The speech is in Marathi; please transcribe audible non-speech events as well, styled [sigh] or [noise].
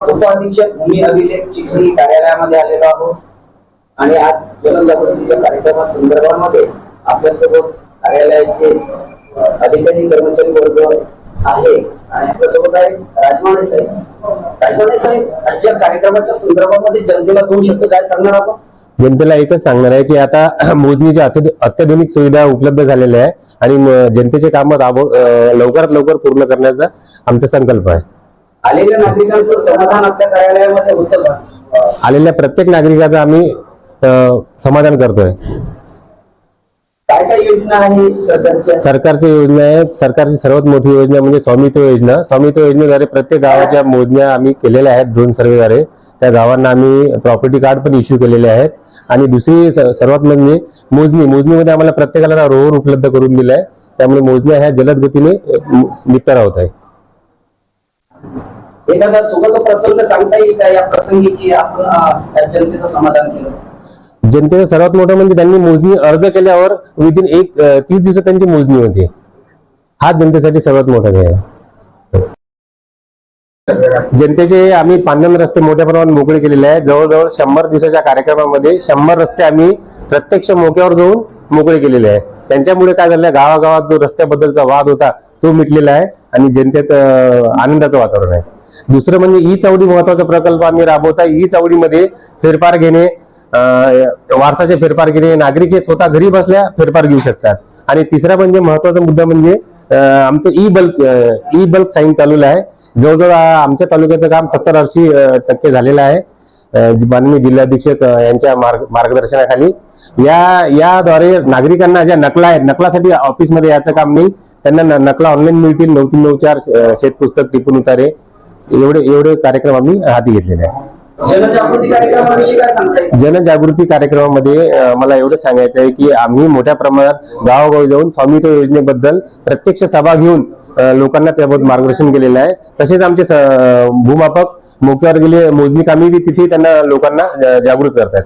उपअधीक्षक भूमी अभिलेख चिखली कार्यालयामध्ये आलेलो आहोत. आणि आज जनजागृतीच्या कार्यक्रमा संदर्भामध्ये आपल्यासोबत कार्यालयाचे अधिकारी कर्मचारी वर्ग आहे. आणि आपल्यासोबत आहे राजमाने साहेब. राजमाने साहेब आजच्या कार्यक्रमाच्या संदर्भामध्ये जनतेला दोन शब्द काय सांगणार आपण? जनतेला एकच सांगणार आहे की आता [clears throat] मोजणीच्या अत्याधुनिक सुविधा उपलब्ध झालेल्या आहे. आणि जनतेचे काम लवकरात लवकर पूर्ण करण्याचा आमचा संकल्प आहे. आलेल्या नागरिकांचं समाधान आपल्या कार्यालयामध्ये होतं का? आलेल्या प्रत्येक नागरिकाचं आम्ही समाधान करतोय. काय काय योजना आहे सरकारच्या? सरकारची योजना आहे सरकारची सर्वात मोठी योजना म्हणजे स्वामित्व योजना. स्वामित्व योजनेद्वारे प्रत्येक गावाच्या मोजण्या आम्ही केलेल्या आहेत ड्रोन सर्वेद्वारे. त्या गावांना आम्ही प्रॉपर्टी कार्ड पण इश्यू केलेले आहेत. आणि दुसरी सर्वात म्हणजे मोजणी. मोजणीमध्ये आम्हाला प्रत्येकाला रोवर उपलब्ध करून दिलाय. त्यामुळे मोजण्या ह्या जलद गतीने निपटारा होत आहे. एखादा सोबत प्रसंग सांगता येईल का या प्रसंगी की आपण जनतेचं समाधान केलं? जनतेचं सर्वात मोठं म्हणजे त्यांनी मोजणी अर्ज केल्यावर विदिन एक तीस दिवसात त्यांची मोजणी होते. हा जनतेसाठी सर्वात मोठा ध्येय आहे. जनतेचे आम्ही पांढन रस्ते मोठ्या प्रमाणात मोकळे केलेले आहेत. जवळजवळ शंभर दिवसाच्या कार्यक्रमामध्ये शंभर रस्ते आम्ही प्रत्यक्ष मोक्यावर जाऊन मोकळे केलेले आहे त्यांच्यामुळे काय झालं गावागावात जो रस्त्याबद्दलचा वाद होता तो मिटलेला आहे आणि जनतेत आनंदाचं वातावरण आहे. दुसरं म्हणजे ई चावडी महत्त्वाचा प्रकल्प आम्ही राबवता ई चावडीमध्ये फेरफार घेणे वारसाचे फेरफार घेणे नागरिक हे स्वतः घरी बसल्या फेरफार घेऊ शकतात. आणि तिसरा म्हणजे महत्त्वाचा मुद्दा म्हणजे आमचं E bulk E bulk sign चालूला आहे. जवळजवळ आमच्या तालुक्याचं काम सत्तर ऐंशी टक्के झालेलं आहे. जी- माननीय जिल्हाधीक्षक यांच्या मार्ग मार्गदर्शनाखाली. या याद्वारे नागरिकांना ज्या नकला आहेत नकलासाठी ऑफिसमध्ये याचं काम नाही. त्यांना नकला ऑनलाईन मिळतील. नऊ तीन नऊ चार शेतपुस्तक टिपून उतारे. एवढे एवढे कार्यक्रम आम्ही हाती घेतलेले आहे जनजागृती कार्यक्रमामध्ये मला एवढं सांगायचं आहे की आम्ही मोठ्या प्रमाणात गावोगावी जाऊन स्वामित्व योजनेबद्दल प्रत्यक्ष सभा घेऊन लोकांना त्याबद्दल मार्गदर्शन केलेलं आहे. तसेच आमचे भूमापक मोक्यावर गेले मोजणी कामी बी तिथे त्यांना लोकांना जागृत करतात